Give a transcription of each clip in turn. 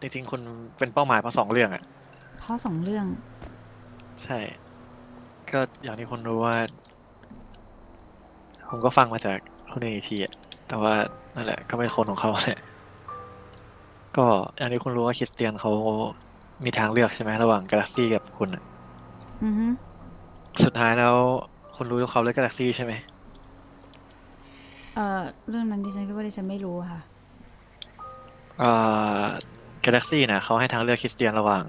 จริงๆคุณเป็นเป้าหมายเพราะสองเรื่องอะ เพราะสองเรื่อง ใช่ ก็อย่างที่คุณรู้ว่า ผมก็ฟังมาจากคนอื่นอีกทีอะแต่ว่านั่นแหละก็เป็นคนของเขาแหละก็อย่างที่คุณรู้ว่าคริสเตียนเขามีทางเลือกใช่ไหมระหว่างกาแล็กซี่กับคุณอะอือฮึสุดท้ายแล้ว คุณรู้ว่าเขาเลือกกาแล็กซี่ใช่ไหมเอ่อเรื่องนั้นดิฉันคิดว่าดิฉันไม่รู้ค่ะ เอ่อ กาแล็กซี่นะเขาให้ทางเลือกคริสเตียนระหว่าง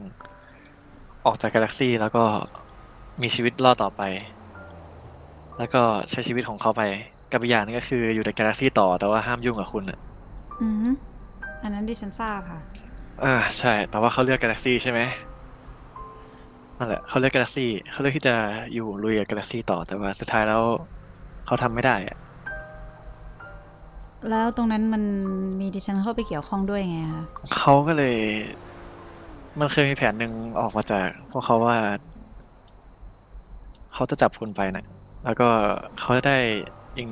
ออกจากกาแล็กซี่แล้วก็มีชีวิตรอดต่อไป แล้วก็ใช้ชีวิตของเขาไปกับอีกอย่างหนึงก็คืออยู่ในกาแล็กซี่ต่อแต่ว่าห้ามยุ่งกับคุณอะอือฮึอันนั้นดิฉันทราบค่ะอ่าใช่ แต่ว่าเขาเลือกกาแล็กซี่ใช่ไหมนั่นแหละเขาเลือกกาแล็กซี่เขาเลือกที่จะอยู่ลุยกับกาแล็กซี่ต่อแต่ว่าสุดท้ายแล้วเขาทำไม่ได้อะ แล้วตรงนั้นมันมีดิฉันเข้าไปเกี่ยวข้องด้วยไงคะเขาก็เลย มันเคยมีแผนหนึ่งออกมาจากพวกเขาว่า เขาจะจับคุณไปนะแล้วก็เขาจะได้ยิง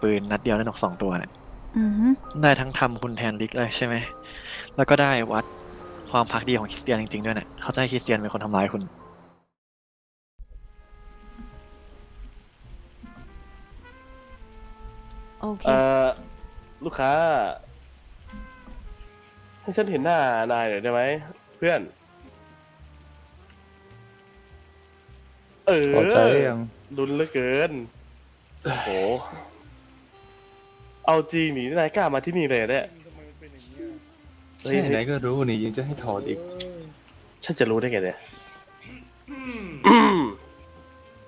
ปืนนัดเดียวได้นกสองตัวเนี่ยอือฮึได้ทั้งทำคุณแทนลิกเลยใช่ไหม แล้วก็ได้วัดความพักดีของคริสเตียนจริงๆด้วยเนี่ยเขาจะให้คริสเตียนเป็นคนทำร้ายคุณ โอเค เอ่อ ลูกค้า ให้ฉันเห็นหน้านายหน่อยได้ไหมเพื่อน เออพอใจหรือยังรุนเหลือเกินโอ้โหเอาจริงหนีนายกล้ามาที่นี่เลยเนี่ยใช่ไหนก็รู้นี่ยังจะให้ถอดอีก ฉันจะรู้ได้ไงเนี่ย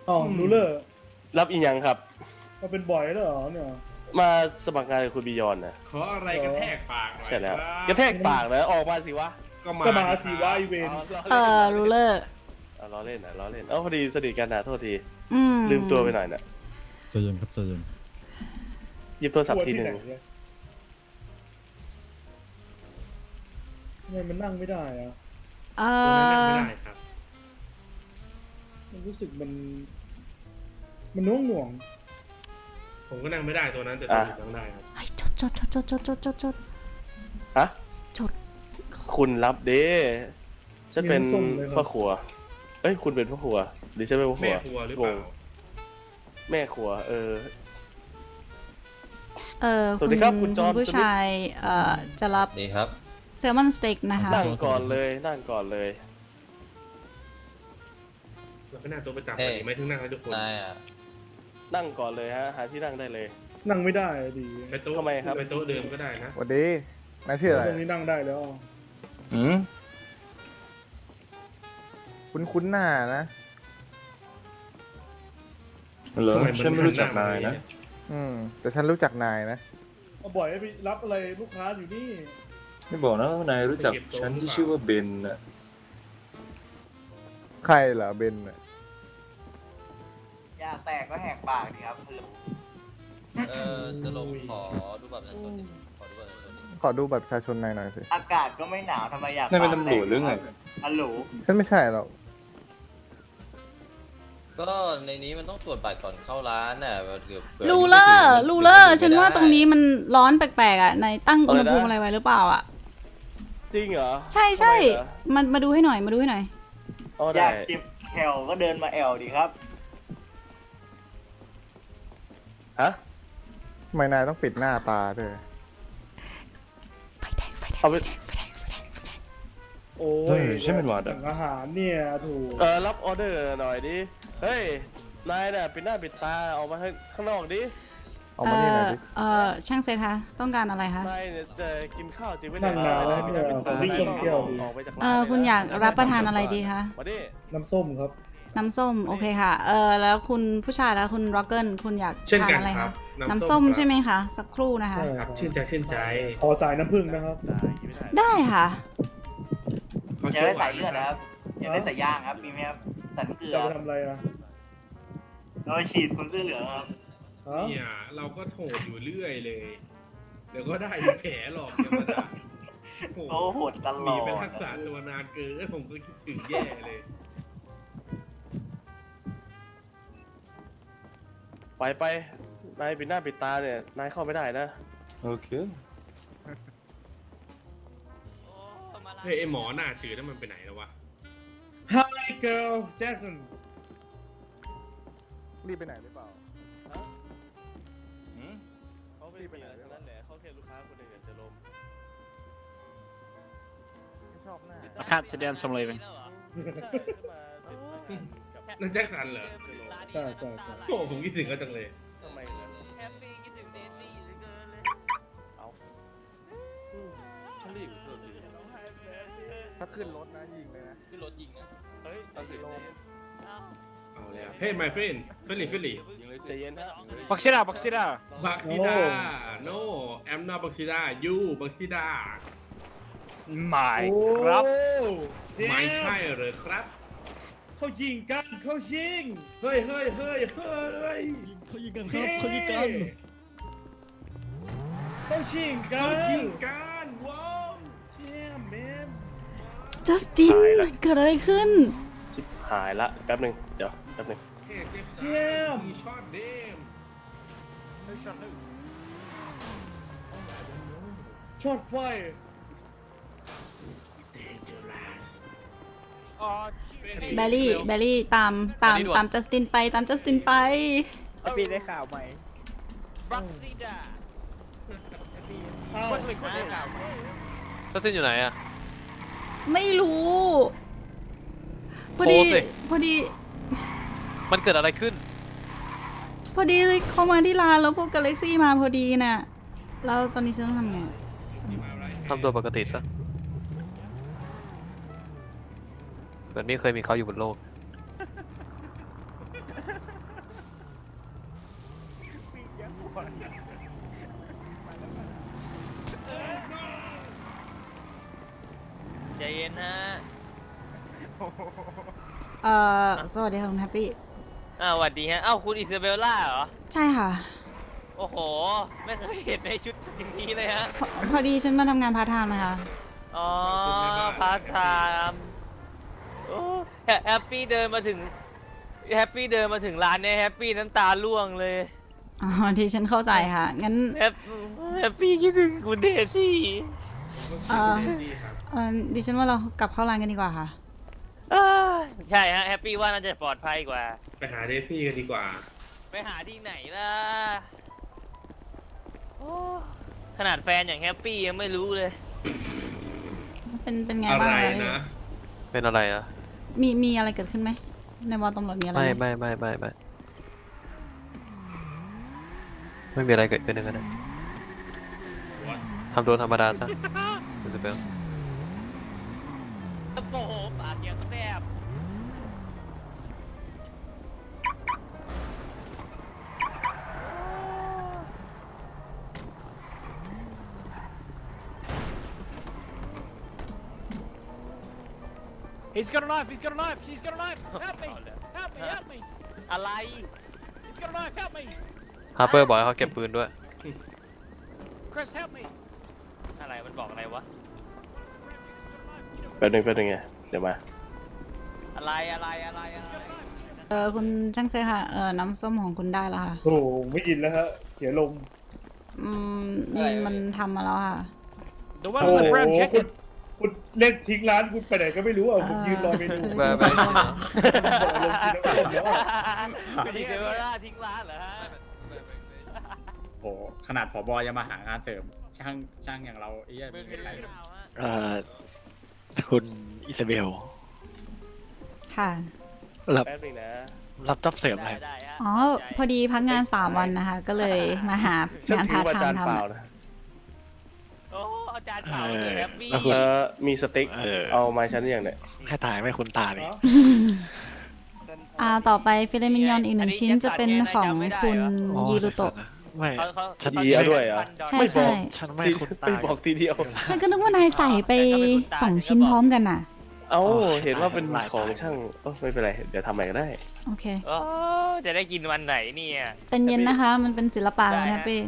อ๋อรู้เลยรับอีกยังครับมาเป็นบ่อยแล้วเหรอเนี่ย มาสมัครงานกับคุณบิยอนนะขออะไรกระแทกปากหน่อยใช่แล้วคบกระแทกปากนะออกมาสิวะก็มาก็มาสีว่าอีเวนอ๋อเออรูเลอร์เอาล้อเล่นนะล้อเล่นเอ้าพอดีสนิทกันนะโทษทีอืมลืมตัวไปหน่อยนะใจเย็นครับใจเย็นหยิบโทรศัพท์ทีหนึ่งเนี่ยทำไมมันนั่งไม่ได้อะเอตัวนั้นนั่งอไม่ได้ครับมันรู้สึกมัน มันน่วงหน่วง ผมก็นั่งไม่ได้ตัวนั้นแต่ตัวอื่นนั่งได้ครับเฮ้ยจดจดจดจดจดจดจดฮะ จดคุณรับเด้ฉันเป็นพ่อครัว เอ้ย คุณเป็นพ่อครัว หรือฉันเป็นพ่อครัแม่วครัวหรือเปล่างงแม่ครัว เออ เออสวัสดีครับคุณจอห์น ผู้ชายเอ่อจะรับดีครับแซลมอนสเต็กนะคะ นั่งก่อนเลยนั่งก่อนเลย เราก็นั่งตัวประจำเอ้ไปยไม่ถึงนั่งให้ทุกคนนายอะ นั่งก่อนเลยฮะ หาที่นั่งได้เลย นั่งไม่ได้อะดีไปโต๊ะทำไมครับ ไปโต๊ะเดิมก็ได้นะ สวัสดีนายชื่ออะไรตรงนี้นั่งได้แล้วหืมคุ้นคุ้นๆหน้านะเหรอทำไมมันฉันไม่รู้จักหันายหนะมอืม แต่ฉันรู้จักนายนะเอาบ่อยให้ไปรับอะไรลูกค้าอยู่นี่ไม่บอกนะว่านายรู้จักฉันที่ชื่อว่าเบนน่ะใครเหรอเบนน่ะ อยากแตกก็แหกปากดีครับฮัลโหลเออจะลงขอดูบัตรประชาชนดิขอดูบัตรประชาชนดิขอดูบัตรประชาชนนายหน่อยสิ อากาศก็ไม่หนาวทำไมอยากนายเป็นปากตำรวจหรือไงแตกฮัลโหลฉันไม่ใช่หรอก ก็ในนี้มันต้องตรวจบัตรก่อนเข้าร้านน่ะเดี๋ยวผื่รูเลอร์ไม่ถึงรูเลอร์ไม่ฉันว่าตรงนี้มันร้อนแปลกๆอะในตั้งอุณหภูมิอะไรนะอะไรไว้หรือเปล่าอะ จริงเหรอใช่ใช่ทำไมเหรอมันมาดูให้หน่อย มาดูให้หน่อยอ๋ออได้ยากจิบแคลก็เดินมาแอลดีครับ ฮะทำไมนายต้องปิดหน้าตาด้วยไฟแดงไฟแดงเอาไปไฟแดงไฟแดงไฟแดงโอ้เฮ้ยฉันเป็นหวัดอะสั่งอาหารเนี่ยถูกเออรับออเดอร์หน่อยดิเฮ้ยนายน่ะปิดหน้าปิดตาออกมาข้างนอกดิออกมานี่หน่อยดิเอ่อช่างเซธคะต้องการอะไรคะนายเนี่ยจะกินข้าวจริงไหมนั่งนานแล้วเนี่ยขอที่ชมแก้วดีออกไปจากร้านเอ่อคุณอยากรับประทานอะไรดีคะมาดิน้ำส้มครับ น้ำส้ม โอเคค่ะ เออแล้วคุณผู้ชายแล้วคุณร็อกเกิลคุณอยากเช่นทานกันอะไรครัคะบน้ำส้มใช่ไหมคะ สักครู่นะคะใช่ครับชื่นใจชื่นใจขอสายน้ำผึ้งนะครับ ได้กินไม่ได้ได้ค่ะขอยากได้สายเลือดนะครับอยากได้สายย่างครับมีไหมครับสันเกลือจะไปทำอะไรอะเราไปฉีดคนเสื้อเหลืองครับฮะเนี่ยเราก็โถดอยู่เรื่อยเลย เดี๋ยวก็ได้แผลหรอกเดี๋ยวก็ได้โอ้โอ้โหโหดตลมีอดเป็นทักษะตัวนานเกินผมก็คิดถึงแย่เลย ไปไปนายปิดหน้าปิดตาเนี่ย นายเข้าไม่ได้นะ โอเค โอ้มาลเฮ้ยไอหมอหน้าจืดนั่นมันไปไหนแล้ววะ Hi girl Jackson รีบไปไหนหรือเปล่าเขาไม่ได้ไปไหนทั้งนั้นแหละเขาแค่ลูกค้าคนหนึ่งอะจะลมไม่ชอบหน้า I can't sit down, so I'm leaving. นั่น แจ็คสันเหรอใช่ใช่ใช่ โอ้ผมคิดถึงเขาจังเลยทำไมล่ะแฮปปี้คิดถึงเดซี่เหลือเกินเลยเอาฉันรีบเพื่อคือถ้าขึ้นรถนะยิงเลยนะขึ้นรถยิงนะเฮ้ยเอาสิลมเอาแล้วเฮ้ย my friend เฟลลี่เฟลลี่ใจเย็นฮะ Boxida, Boxida. บักซิดา no I'm not บักซิดา you บักซิดา My โอ้ crap. ไม่ใช่เหรอครับ เขายิงกันเขายิง เฮ้ยเฮ้ยเฮ้ยเฮ้ยเขายิงกันเขายิงกันเขายิงกัเขานยิงกันว้าวเชี่ยแมนจัสติน เกิดอะไรขึ้น ชิบหายละแป๊บหนึ่งเดี๋ยวแป๊บหนึ่งเฮ้ยเจ็บสันมีช็อตเดม Who shot who? ช็อตไฟ แบลลี่แบลลี่ตามตามตามจัสตินไปตามจัสตินไปพี่ได้ข่าวไหม Boxida. เอา Quickly, quickly. ทัศนอยู่ไหนอะไม่รู้พอดีโพสต์สิพอดี มันเกิดอะไรขึ้น พอดีเข้ามาที่ร้านแล้วพวกกาแล็กซี่มาพอดีน่ะแล้วตอนนี้ฉันต้องทำไงทำตัวปกติซะ เหมือนไม่เคยมีเขาอยู่บนโลกใจเย็นฮะเอ่อสวัสดีค่ะคุณแฮปปี้ อ้าวสวัสดีฮะ อ้าวคุณอิซาเบลล่าเหรอ ใช่ค่ะโอ้โห ไม่เคยเห็นในชุดอย่างนี้เลยฮะ พอพอดีฉันมาทำงานพาร์ทไทม์นะคะ อ๋อพาร์ทไทม์โอ้ แฮแฮปปี้เดินมาถึงแฮปปี้เดินมาถึงร้านเนี่ยแฮปปี้น้ำตาร่วงเลยอ๋อที่ฉันเข้าใจค่ะ งั้นแฮปแฮปปี้คิดถึงคุณเดซี่เอ่อเอ่อดิฉันว่าเรากลับเข้าร้านกันดีกว่าค่ะ อ้าใช่ฮะแฮปปี้ว่าน่าจะปลอดภัยกว่า ไปหาเดซี่กันดีกว่า ไปหาที่ไหนล่ะโอ้ขนาดแฟนอย่างแฮปปี้ยังไม่รู้เลย เป็นเป็นไงอะไรบ้างอะนะ เป็นอะไรอะ มีมีอะไรเกิดขึ้นไหมในวอลตำรวจมีอะไรไม่ไหมไม่ไม่ไม่ไม่ไม่มีอะไรเกิดขึ้นเลยนะทำตัวธรรมดาซะคุณสเปลโอ้โหปากยังแสบ He's got a knife. He's got a knife. He's got a knife. Help me. Help me. Help me. อะไร He's got a knife. Help me. ฮาร์เปอร์บอกให้เขาเก็บปืนด้วย Chris, help me. อะไรมันบอกอะไรวะ แป๊บหนึ่งแป๊บหนึ่งไงเดี๋ยวมา อะไรอะไรอะไรอะไรเออคุณช่างเซค่ะเออน้ำส้มของคุณได้แล้วค่ะ โอ้โหไม่กินแล้วฮะ เสียลม อืมมันทำมาแล้วค่ะ The โอ้ one โห with the brown คุณ jacket. คุณเล่นทิ้งร้านคุณไปไหนก็ไม่รู้อะผมยืนรอเมนูเออไปไปบอกลงกินน้ำส้มแล้วอะคุณอิเซเวล่าทิ้งร้านเหรอฮะโอ้ขนาดผบยังมาหางานเสริม ช่างช่างอย่างเราไอ้เหี้ยมีใครเอ่อคุณอิซาเบลค่ะ รับแป๊บหนึ่งนะรับจ็อบเสริมอะไรได้ได้ฮะอ๋อ พอดีพักงานสามวันนะคะ ก็เลยมาหาฉันงานถืพาอร์ทว่าไทจานม์เปล่าทำ อะนะโอ้อาจารย์เผาเออแฮปปี้แล้วคุณเอ่อมีสติ๊ก เออ เอามาชั้นอย่างเนี่ยให้ตายไม่คุณตาเลยอ่าต่อไปฟิเลมินยอนอีกหนึ่งชิ้นจะเป็นของคุณยีรุโตะ ไม่ เขาเขาฉันยีเอาด้วยเหรอ ใช่ไม่บใช่ อกฉันไม่คุณตา ไม่บอกทีเดียว ฉันก็นึกว่านายใส่ไปสองชิ้นพร้อมกันน่ะ เอ้า เห็นว่าเป็นของช่างเอ้าไม่เป็นไร เดี๋ยวทำใหม่ก็ได้ โอเคโอ้จะได้กินวันไหนเนี่ย ใจเย็นนะคะ มันเป็นศิลปะได้นะฮะเป้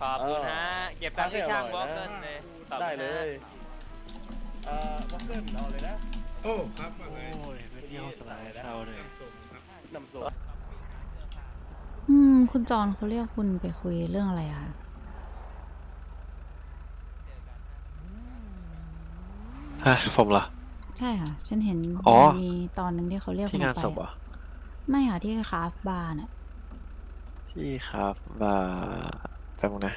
ขอบคุณฮะ เก็บตังค์ที่ช่างบล็อกให้เกิอร่อยนะนเลยขอบได้คุณเลฮะยเอ่อบ็อกเกิลเอาเลยนะโอ้ครับว่าไงโอ้ยไม่เที่ยวสลายเศร้าเลยครับน้ำส้มมคุณจอนเขาเรียกคุณไปคุยเรื่องอะไรอะคะฮะผมเหรอ ใช่ค่ะ ฉันเห็นอ๋อ มีตอนหนึ่งที่เขาเรียกที่คุณงานออกศไปพเหรอะอไม่ค่ะที่คราฟบาร์น่ะ ที่ครับบาร์ แป๊บนึงนะ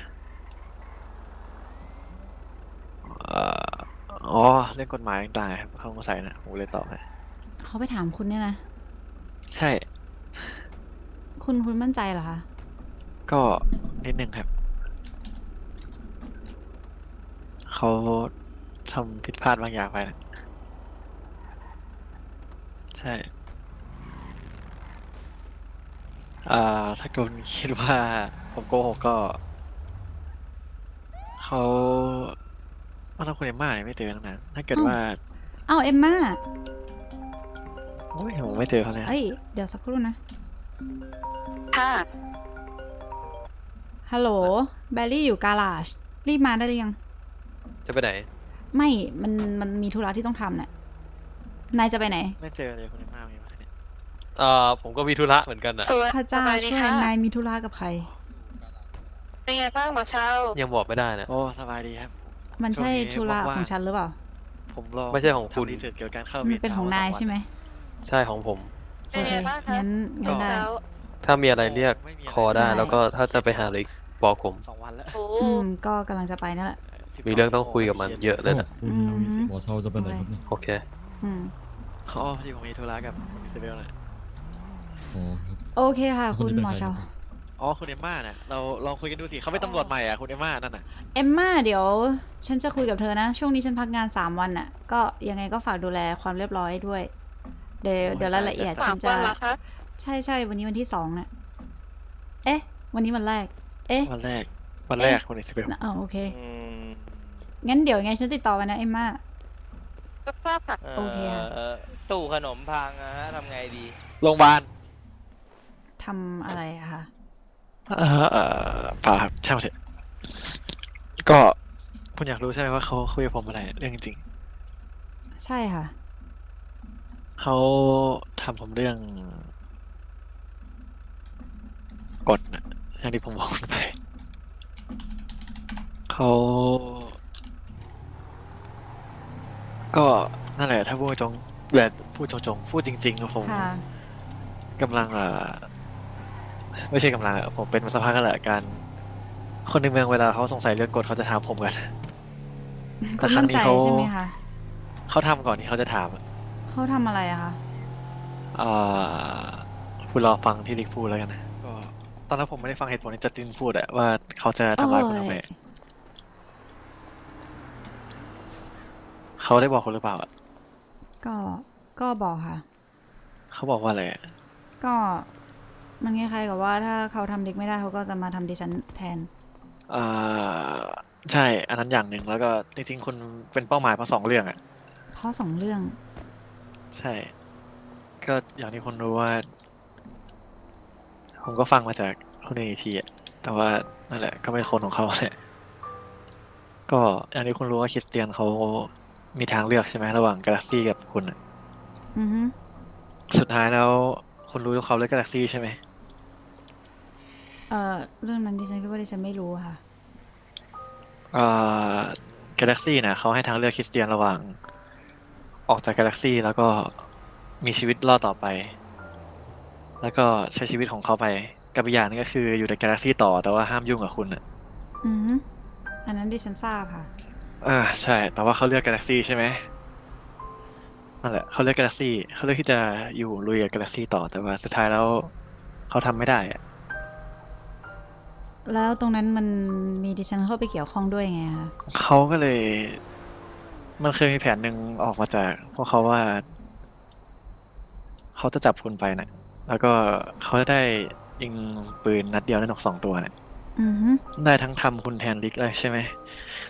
เอ่ออ๋อเรื่องกฎหมายต่างๆครับเขาสงสัยนะผมเลยตอบให้เขาไปถามคุณเนี่ยนะ ใช่ คุณคุณมั่นใจเหรอคะ ก็นิดนึงครับ เขาทำผิดพลาดบางอย่างไปนะใช่อ่าถ้าคุณคิดว่าผมโกหกก็ เขาว่าถ้าคุณเอมม่าเนี่ยไม่เจอตั้งนานถ้าเกิดอ้าวว่าเอ้าเอมม่าโอ้ยผมไม่เจอเขาเลยเอ้ย เดี๋ยวสักครู่นะ ค่ะ ฮัลโหล แบลลี่อยู่กาลาช รีบมาได้หรือยัง จะไปไหน ไม่ มัน มันมีธุระที่ต้องทำน่ะ นายจะไปไหน ไม่เจอเลยคุณเอมม่ามีไหมเนี่ยเอ่อผมก็มีธุระเหมือนกันนะสวัสพระเจ้าสบายดีช่วยค่ะนายมีธุระกับใคร เป็นไงบ้างหมอเช้ายังบอกไม่ได้นะ โอ้สบายดีครับ มันใช่ช่วงนี้ธุระว่างๆ ของฉันหรือเปล่า ผมรอไม่ใช่ของคุณ ทำรีเสิร์ชเกี่ยวกับการเข้ามันวียดเป็นของนายใช่ไหมใช่ของผม โอเป็นเคไงบ้างคะงั้นหมงั้อนได้ เช้าถ้ามีอะไรเรียกไม่มีะรคอได้ ได้ แล้วก็ถ้าจะไปหาลิกบอกผม สองวันแล้วโอ้อืมก็กำลังจะไปนั่นแหละมีเรื่องต้องคุยกับมันเยอะเลยนะอืม หมอเชาจะไปไหนครับเนี่ยโอเค อืม เขาพอดีผมมีธุระกับมิสเตอร์เบลน่ะอ๋อครับโอเคค่ะแล้วคุคุณณจะเป็นหมอใครเชาครับ อ๋อคุณเอมม่าเนี่ยเราลองคุยกันดูสิเขาเป็นตำรวจใหม่อะคุณเอมม่านั่นน่ะเอมม่าเดี๋ยว ฉันจะคุยกับเธอนะ ช่วงนี้ฉันพักงานสามวันน่ะ ก็ยังไงก็ฝากดูแลความเรียบร้อยด้วย เดี๋ยวเดี๋ยวรายละเอียดสาฉัมนจะวันละคะใช่ใช่วันนี้วันที่สองน่ะ เอ๊ะ วันนี้วันแรก เอ๊ะวันแรกวันแรกคุณมิสเตอร์เบลอ๋อโอเคงั้นเดี๋ยวยังไงฉันติดต่อไปนะเอมม่ารับทราบค่ะโอเคค่ะตู้ขนมพังอะฮะทำไงดี โรงพยาบาลทำอะไรอะคะ เอ่อเอ่อป่าครับช่างมันเถอะก็คุณอยากรู้ใช่ไหมว่าเขาคุยกับผมอะไรเรื่องจริงใช่ค่ะ ๆเขาทำผมเรื่องกฎนะอย่างที่ผมบอกคุณไปเขาก็นั่นแหละถ้าพูดตรงแบบพูดตรงๆพูดจริงๆก็ผม ค่ะ กำลังเอ่อ ไม่ใช่กำลังอะผมเป็นมาสักพักกันแหละการคนในเมืองเวลาเขาสงสัยเรื่องกฎเขาจะถามผมกัน แต่คุณครั้มั่งนนี้ใจเขาใช่ไหมคะเขาทำก่อนที่เขาจะถามอะเขาทำอะไรอะคะเอ่อคุณรอฟังที่ลิกพูดแล้วกันนะก็ตอนนั้นผมไม่ได้ฟังเหตุผลที่จัสตินพูดอะว่าเขาจะทำร้ายคุณทำไมโอ้ยเขาได้บอกคุณหรือเปล่าอะก็ก็บอกค่ะ เขาบอกว่าอะไรอะก็ มันคล้ายๆกับว่าถ้าเขาทำเด็กไม่ได้เขาก็จะมาทำดิฉันแทน เอ่อใช่ อันนั้นอย่างหนึ่งแล้วก็จริงๆคุณเป็นเป้าหมายเพราะสองเรื่องอะเพราะสองเรื่อง ใช่ ก็อย่างที่คนรู้ว่า ผมก็ฟังมาจากคนอื่นอีกทีอะแต่ว่านั่นแหละ ก็เป็นคนของเขาแหละ ก็อย่างที่คุณรู้ว่าคริสเตียนเขามีทางเลือกใช่ไหมระหว่างกาแล็กซี่กับคุณอะอือฮึสุดท้ายแล้ว คุณรู้ว่าเขาเลือกกาแล็กซี่ใช่ไหม เอ่อเรื่องนั้นดิฉันคิดว่าดิฉันไม่รู้ค่ะ เอ่อกาแล็กซี่นะเขาให้ทางเลือกคริสเตียนระหว่าง ออกจากกาแล็กซี่แล้วก็มีชีวิตรอดต่อไป แล้วก็ใช้ชีวิตของเขาไปกับอีกอย่างหนึงก็คืออยู่ในกาแล็กซี่ต่อแต่ว่าห้ามยุ่งกับคุณอะอือฮึอันนั้นดิฉันทราบค่ะ อ่าใช่ แต่ว่าเขาเลือกกาแล็กซี่ใช่ไหมนั่นแหละเขาเลือกกาแล็กซี่เขาเลือกที่จะอยู่ลุยกับกาแล็กซี่ต่อแต่ว่าสุดท้ายแล้วเขาทำไม่ได้อะ แล้วตรงนั้นมันมีดิฉันเข้าไปเกี่ยวข้องด้วยไงคะเขาก็เลย มันเคยมีแผนหนึ่งออกมาจาก พวกเขาว่า เขาจะจับคุณไปนะแล้วก็เขาจะได้ยิงปืนนัดเดียวได้นกสองตัวเนี่ยอือฮึได้ทั้งทำคุณแทนลิกเลยใช่ไหม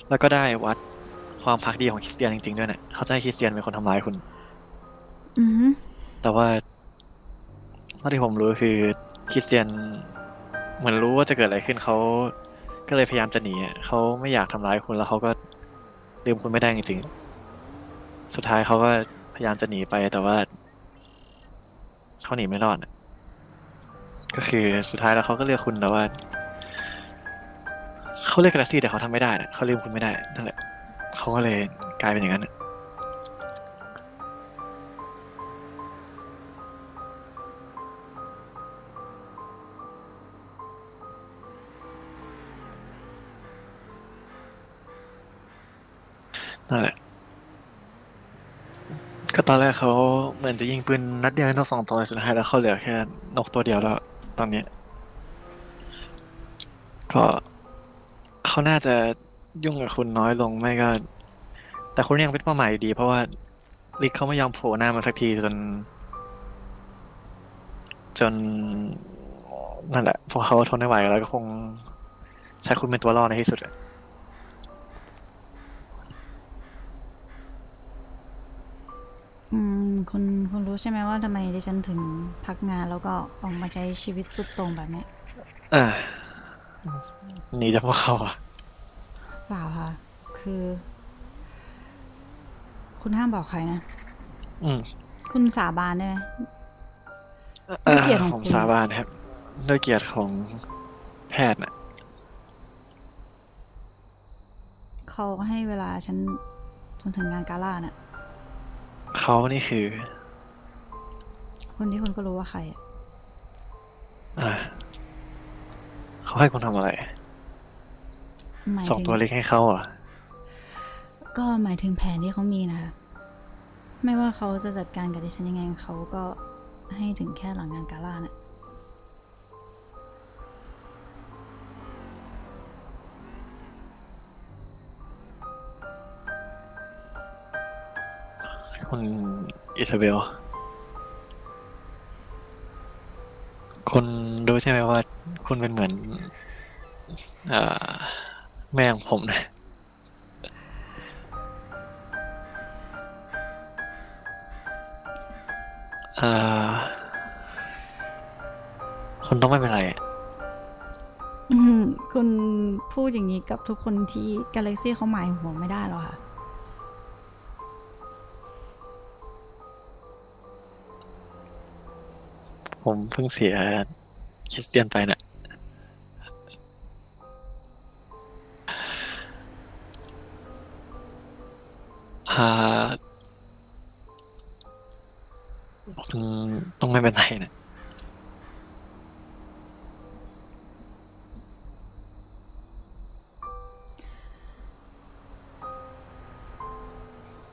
แล้วก็ได้วัดความพักดีของคริสเตียนจริงๆด้วยนะเขาจะให้คริสเตียนเป็นคนทำร้ายคุณ อือฮึแต่ว่าเท่าที่ผมรู้คือคริสเตียน เหมือนรู้ว่าจะเกิดอะไรขึ้นเขาก็เลยพยายามจะหนีอะเขาไม่อยากทำร้ายคุณแล้วเขาก็ลืมคุณไม่ได้จริงๆ สุดท้ายเขาก็พยายามจะหนีไปแต่ว่าเขาหนีไม่รอดอะก็คือสุดท้ายแล้วเขาก็เลือกคุณแต่ว่าเขาเลือกกาแล็กซี่แต่เขาทำไม่ได้นะเขาลืมคุณไม่ได้นั่นแหละเขาก็เลยกลายเป็นอย่างนั้นน่ะ นั่นแหละ ก็ตอนแรกเขาเหมือนจะยิงปืนนัดเดียวให้นกสองตัวสุดท้ายแล้วเขาเหลือแค่นกตัวเดียวแล้ว ตอนนี้ ก็เขาน่าจะยุ่งกับคุณน้อยลงไม่ก็ แต่คุณยังเป็นเป้าหมายอยู่ดี เพราะว่าลิกเขาไม่ยอมโผล่หน้ามาสักทีจน จนนั่นแหละพอเขาทนไม่ไหวแล้วก็คงใช้คุณเป็นตัวล่อในที่สุดอะ อืมคุณคุณรู้ใช่ไหมว่าทำไมดิฉันถึงพักงานแล้วก็ออกมาใช้ชีวิตสุดโต่งแบบเนี้ยอ่าหนีจากพวกเขาอะ เปล่าค่ะ คือ คุณห้ามบอกใครนะ อืมคุณสาบานได้ไหมเอ่อด้วยเกียรติของผมคุณ สาบานครับด้วยเกียรติของแพทย์น่ะ เขาให้เวลาฉันจนถึงงานกาล่าน่ะ เขานี่คือ คนที่คุณก็รู้ว่าใครอะอ่าเขาให้คุณทำอะไรหมายส่งถึงตัวเล็กให้เขาเหรอะก็หมายถึงแผนที่เขามีนะคะ ไม่ว่าเขาจะจัดการกับดิฉันยังไงเขาก็ให้ถึงแค่หลังงานกาล่าน่ะ คุณอิซาเบล คุณรู้ใช่ไหมว่า คุณเป็นเหมือนอแม่ของผมนะ คุณต้องไม่เป็นไรคุณพูดอย่างนี้กับทุกคนที่กาแล็กซี่เขาหมายหัวไม่ได้หรอกค่ะ ผมเพิ่งเสียคริสเตียนไปนะ่ะอ่าต้องไม่เป็นไรนะ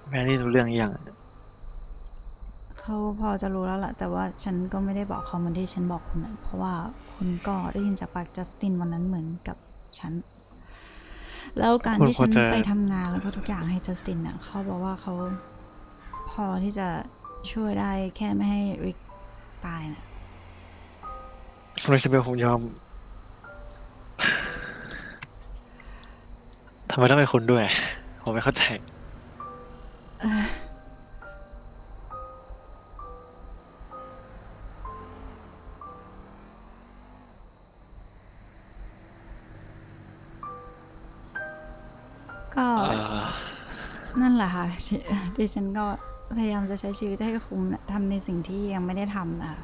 แมรี่รู้เรื่องยัง เขาพอจะรู้แล้วแหละแต่ว่าฉันก็ไม่ได้บอกเขาเหมันที่ฉันบอกคุณนะเพราะว่าคุณก็ได้ยินจากปากจัสตินวันนั้นเหมือนกับฉัน แล้วการที่ฉันไปทำงานแล้วก็ทุกอย่างให้จัสตินเนี่ยเขาบอกว่าเขาพอที่จะช่วยได้แค่ไม่ให้ริกตายนะคุณอิซาเบลผมยอมทำไมต้องเป็นคุณด้วย ผมไม่เข้าใจ ดิดิฉันก็พยายามจะใช้ชีวิตให้คุ้มนะทำในสิ่งที่ยังไม่ได้ทำนะคะ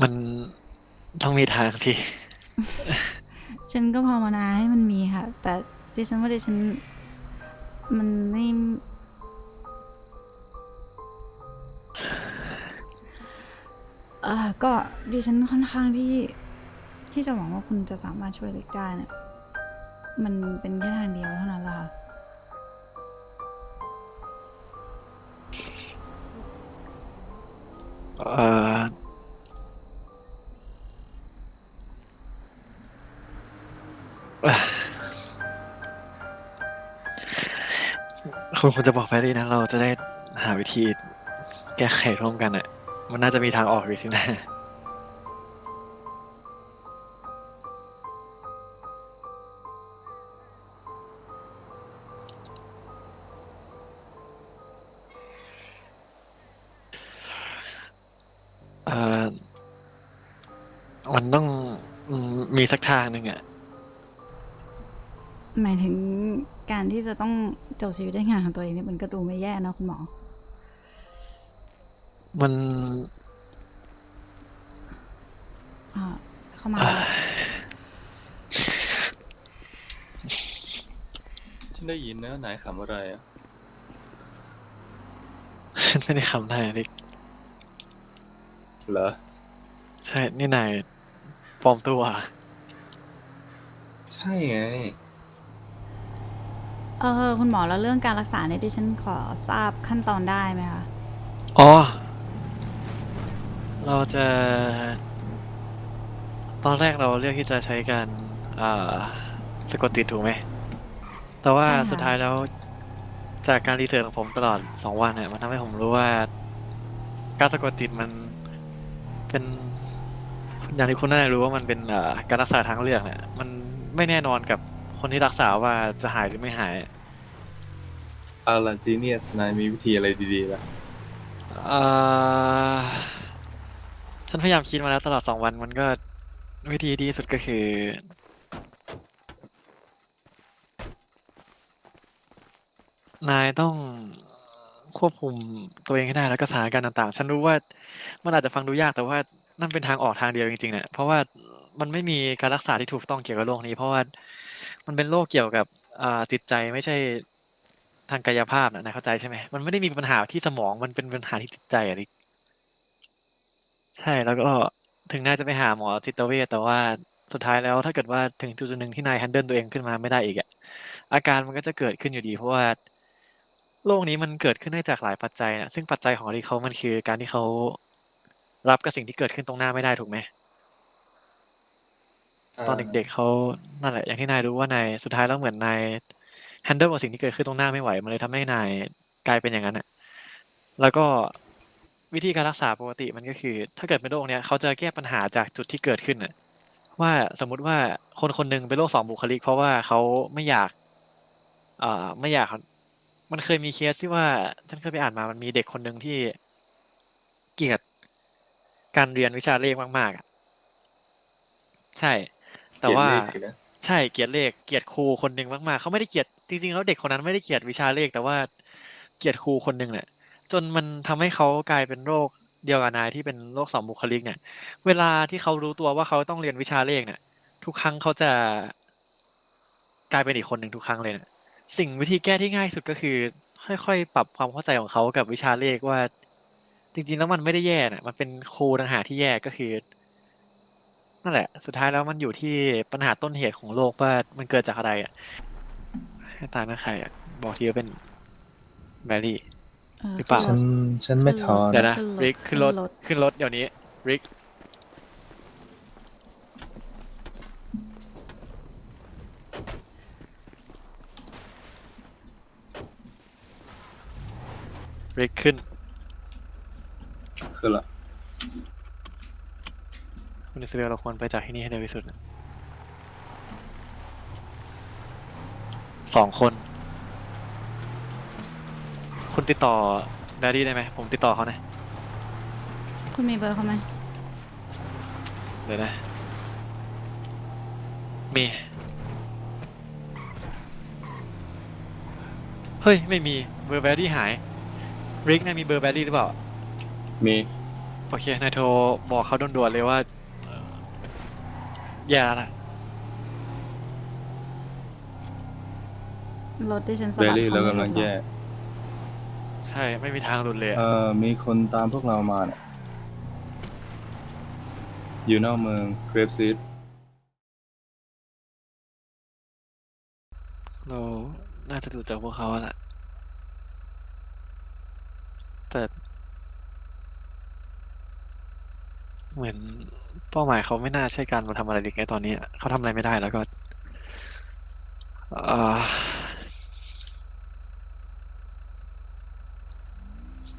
มันต้องมีทางที่ ฉันก็ภาวนาให้มันมีค่ะ แต่ดิฉันว่าดิฉัน มันไม่เอ่อก็ดิฉันค่อนข้างที่ ที่จะหวังว่าคุณจะสามารถช่วยเล็กได้นะมันเป็นแค่ทางเดียวเท่านั้นแหละค่ะ เอ่อคุณควรจะบอกแพรรี่นะ เราจะได้หาวิธีแก้ไขร่วมกันอะ มันน่าจะมีทางออกอยู่ที่หน้า มีสักทางหนึ่งอะหมายถึงการที่จะต้องจบชีวิตด้วยงานของตัวเองนี่มันก็ดูไม่แย่นะคุณหมอ มันอ่าเข้ามาฉันได้ยินนะนายขำอะไรอะฉันไม่ได้คำได้นะลิกเหรอ ใช่ นี่นายปลอมตัว ใช่ไง เออคุณหมอแล้วเรื่องการรักษาเนี่ยที่ฉันขอทราบขั้นตอนได้ไหมคะอ๋อ เราจะ ตอนแรกเราเลือกที่จะใช้การอ่าสะกดจิตถูกไหม แต่ว่าสุดท้ายแล้วจากการรีเสิร์ชของผมตลอดสองวันเนี่ยมันทำให้ผมรู้ว่า การสะกดจิตมันเป็น อย่างที่คุณน่าจะรู้ว่ามันเป็นอ่าการรักษาทางเลือกเนี่ยมัน ไม่แน่นอนกับคนที่รักษาว่าจะหายหรือไม่หายอาราจีเนียสนายมีวิธีอะไรดีๆล่ะอ่าฉันพยายามคิดมาแล้วตลอดสองวันมันก็วิธีที่สุดก็คือ นายต้องควบคุมตัวเองให้ได้แล้วก็สถานการณ์ต่างๆ ฉันรู้ว่ามันอาจจะฟังดูยากแต่ว่านั่นเป็นทางออกทางเดียวจริงๆเนี่ยเพราะว่า มันไม่มีการรักษาที่ถูกต้องเกี่ยวกับโรคนี้ เพราะว่ามันเป็นโรคเกี่ยวกับอ่าจิตใจไม่ใช่ทางกายภาพนะนายเข้าใจใช่ไหมมันไม่ได้มีปัญหาที่สมองมันเป็นปัญหาที่จิตใจอะลิใช่แล้วก็ถึงน่าจะไปหาหมอจิตเวชแต่ว่าสุดท้ายแล้วถ้าเกิดว่าถึงจุดหนึ่งที่นายแฮนเดิลตัวเองขึ้นมาไม่ได้อีกอะอาการมันก็จะเกิดขึ้นอยู่ดี เพราะว่าโรคนี้มันเกิดขึ้นได้จากหลายปัจจัยนะซึ่งปัจจัยของที่เขามันคือการที่เขารับกับสิ่งที่เกิดขึ้นตรงหน้าไม่ได้ถูกไหม ตอนเด็กๆเขานั่นแหละอย่างที่นายรู้ว่านายสุดท้ายแล้วเหมือนนายแฮนเดิลกับสิ่งที่เกิดขึ้นตรงหน้าไม่ไหวมันเลยทำให้นายกลายเป็นอย่างนั้นอะแล้วก็วิธีการรักษาปกติมันก็คือ ถ้าเกิดเป็นโรคเนี้ยเขาจะแก้ปัญหาจากจุดที่เกิดขึ้นน่ะว่าสมมุติว่าคนคนหนึ่งเป็นโรคสองบุคลิก เพราะว่าเขาไม่อยากอ่อไม่อยาก มันเคยมีเคสที่ว่าฉันเคยไปอ่านมามันมีเด็กคนหนึ่งที่เกลียดการเรียนวิชาเลขมากๆอะใช่ แต่ว่าเกลียดเลขสินะใช่เกลียดเลขเกลียดครูคนหนึ่งมากๆเขาไม่ได้เกลียดจริงๆแล้วเด็กคนนั้นไม่ได้เกลียดวิชาเลข แต่ว่าเกลียดครูคนหนึ่งเนี่ยจนมันทำให้เขากลายเป็นโรคเดียวกับนายที่เป็นโรคสองบุคลิกเนี่ย เวลาที่เขารู้ตัวว่าเขาต้องเรียนวิชาเลขเนี่ยทุกครั้งเขาจะ กลายเป็นอีกคนหนึ่งทุกครั้งเลยเนี่ยสิ่งวิธีแก้ที่ง่ายสุดก็คือ ค่อยๆ ปรับความเข้าใจของเขากับวิชาเลขว่า จริงๆแล้วมันไม่ได้แย่นะมันเป็นครูต่างหากที่แย่ก็คือ นั่นแหละ สุดท้ายแล้วมันอยู่ที่ปัญหาต้นเหตุของโลกว่ามันเกิดจากอะไรอะให้ตายนะใครอะ บอกทีว่าเป็นแบรี่เออหรือเปล่าขึ้ฉันนรถฉันไม่ท้อเดี๋ยวนะนะ ขึ้นรถริกขึ้นรถ ขึ้นรถ ขึ้นรถเดี๋ยวนี้ ริก ริกขึ้น คือละ คุณอิสราเอลเราควรไปจากที่นี่ให้เร็วที่สุดนะสองคน คุณติดต่อแดดดี้ได้ไหม ผมติดต่อเขานะ คุณมีเบอร์เขาไหมเดี๋ยวนะ มี เฮ้ย ไม่มีเบอร์แบดดี้หายริกนายมีเบอร์แบดดี้หรือเปล่า มี โอเค นายโทรบอกเขาด่วนๆเลยว่าเอ่อแย่แล้วล่ะรถที่ฉันสเบลลัดลี่เขาเราไม่กำลังรู้หรอแย่ใช่ไม่มีทางหลุดเลยอะเอ่อมีคนตามพวกเรามาเนี่ยอยู่นอกเมืองเกรฟซีดเราน่าจะดูจากพวกเขาแหละแต่ เหมือน เป้าหมายเขาไม่น่าใช่การมาทำอะไรเล็กในตอนนี้อะเขาทำอะไรไม่ได้แล้วก็เอ่อ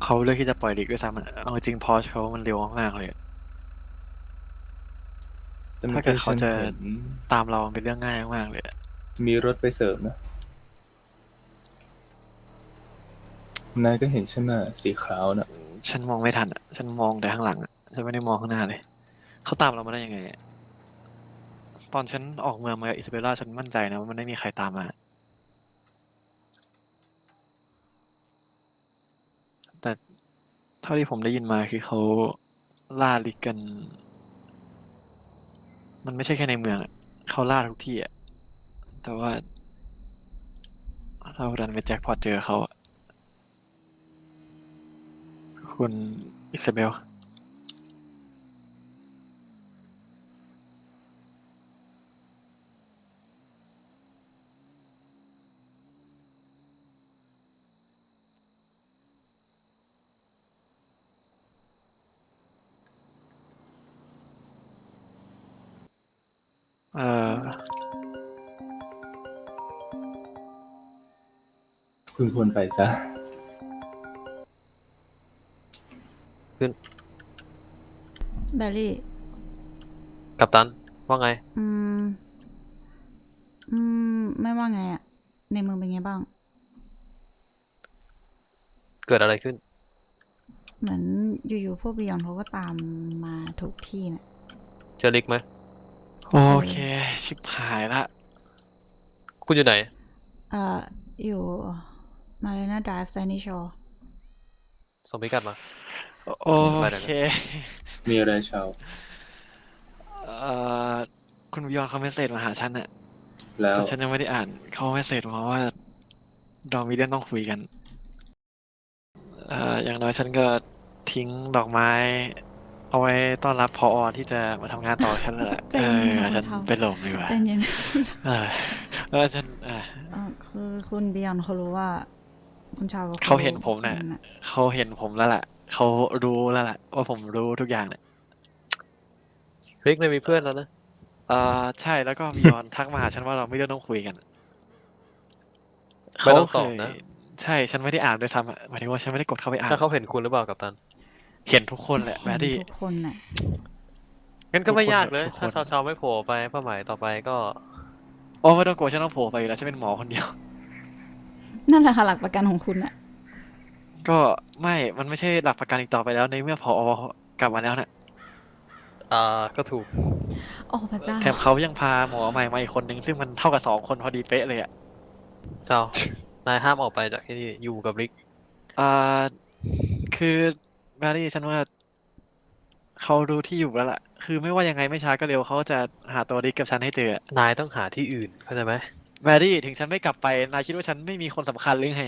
เขาเลือกที่จะปล่อยลิกด้วยซ้ำอะเอาจริงพอชเขามันเร็วมากๆเลยอะ แต่ถ้าเกิดเขาจะเห็นตามเรามันเป็นเรื่องง่ายมากๆเลยอะมีรถไปเสริมนะ นายก็เห็นใช่ไหมสีขาวน่ะ ฉันมองไม่ทันอะฉันมองแต่ข้างหลังอะฉันไม่ได้มองข้างหน้าเลย เขาตามเรามาได้ยังไงอะตอนฉันออกเมืองมากับอิซาเบลล่าฉันมั่นใจนะว่ามันไม่มีใครตามมา แต่เท่าที่ผมได้ยินมาคือเขาล่าลิกกัน มันไม่ใช่แค่ในเมืองอะเขาล่าทุกที่อะแต่ว่า เราดันไปแจ็คพอตเจอเขาอะคุณอิซาเบล คุณควรไปซะ แบลลี่ กัปตัน ว่าไง อืม อืม ไม่ว่าไงอะในเมืองเป็นไงบ้าง เกิดอะไรขึ้น เหมือนอยู่ๆพวกบิยอนเขาก็ตามมาถูกที่นะ เจอลิกไหม โอเค ชิบหายละ คุณอยู่ไหน เอ่อ อยู่ มาเลนาดรฟ์ไซนิโชส่งพิกัดมา โอไปไหนนะเค มีอะไรชาวเอ่อคุณวิยอนเขาเมสเซจมาหาฉันอะแล้วแต่ฉันยังไม่ได้อ่านเขาเมสเซจมาว่าเรามีเรื่องต้องคุยกันเอ่ออย่างน้อยฉันก็ทิ้งดอกไม้ เอาไว้ต้อนรับพออที่จะมาทำงานต่อฉันแล้วแหละใจเอเย็นอนะฉันคุณชาว ไปหลบดีกว่าใจเย็นเออเออฉันเออ เอ่อคือคุณบิยอนเขารู้ว่า คุณชาวกับเขาเห็นผมน่ะคุณเขาเห็นผมแล้วแหละเขารู้แล้วแหละว่าผมรู้ทุกอย่างเนี่ยริกไม่มีเพื่อนแล้วนะเอ่อใช่แล้วก็มียอนทักมาหาฉันว่าเราไม่ได้ต้องคุยกันไม่ต้องตอบนะเขาเคยใช่ฉันไม่ได้อ่านด้วยซ้ำอะหมายถึงว่าฉันไม่ได้กดเข้าไปอ่านถ้าเขาเห็นคุณหรือเปล่ากัปตัน เห็นทุกคนแหละแบดดี้ทุกคนน่ะงั้นก็ไม่ยากเลยทุกคนถ้าชาวชาวๆไม่โผล่ไปเป้าหมายต่อไปก็ โอ้ไม่ต้องกลัวฉันต้องโผล่ไปอยู่แล้วฉันเป็นหมอคนเดียว นั่นแหละค่ะหลักประกันของคุณน่ะก็ไม่ มันไม่ใช่หลักประกันอีกต่อไปแล้ว ในเมื่อพอกลับมาแล้วน่ะอ่าก็ถูกโอ้พระเจ้าแถมเขายังพาหมอใหม่มาอีกคนนึง ซึ่งมันเท่ากับสองคนพอดีเป๊ะเลยอะชาวนายห้ามออกไปจากที่นี่อยู่กับริกอ่าคือแบดดี้ฉันว่าเขารู้ที่อยู่แล้วล่ะ คือไม่ว่ายังไงไม่ช้าก็เร็วเขาจะหาตัวดิกกับฉันให้เจอ นายต้องหาที่อื่นเข้าใจไหม แมรี่ถึงฉันไม่กลับไปนายคิดว่าฉันไม่มีคนสำคัญหรือไง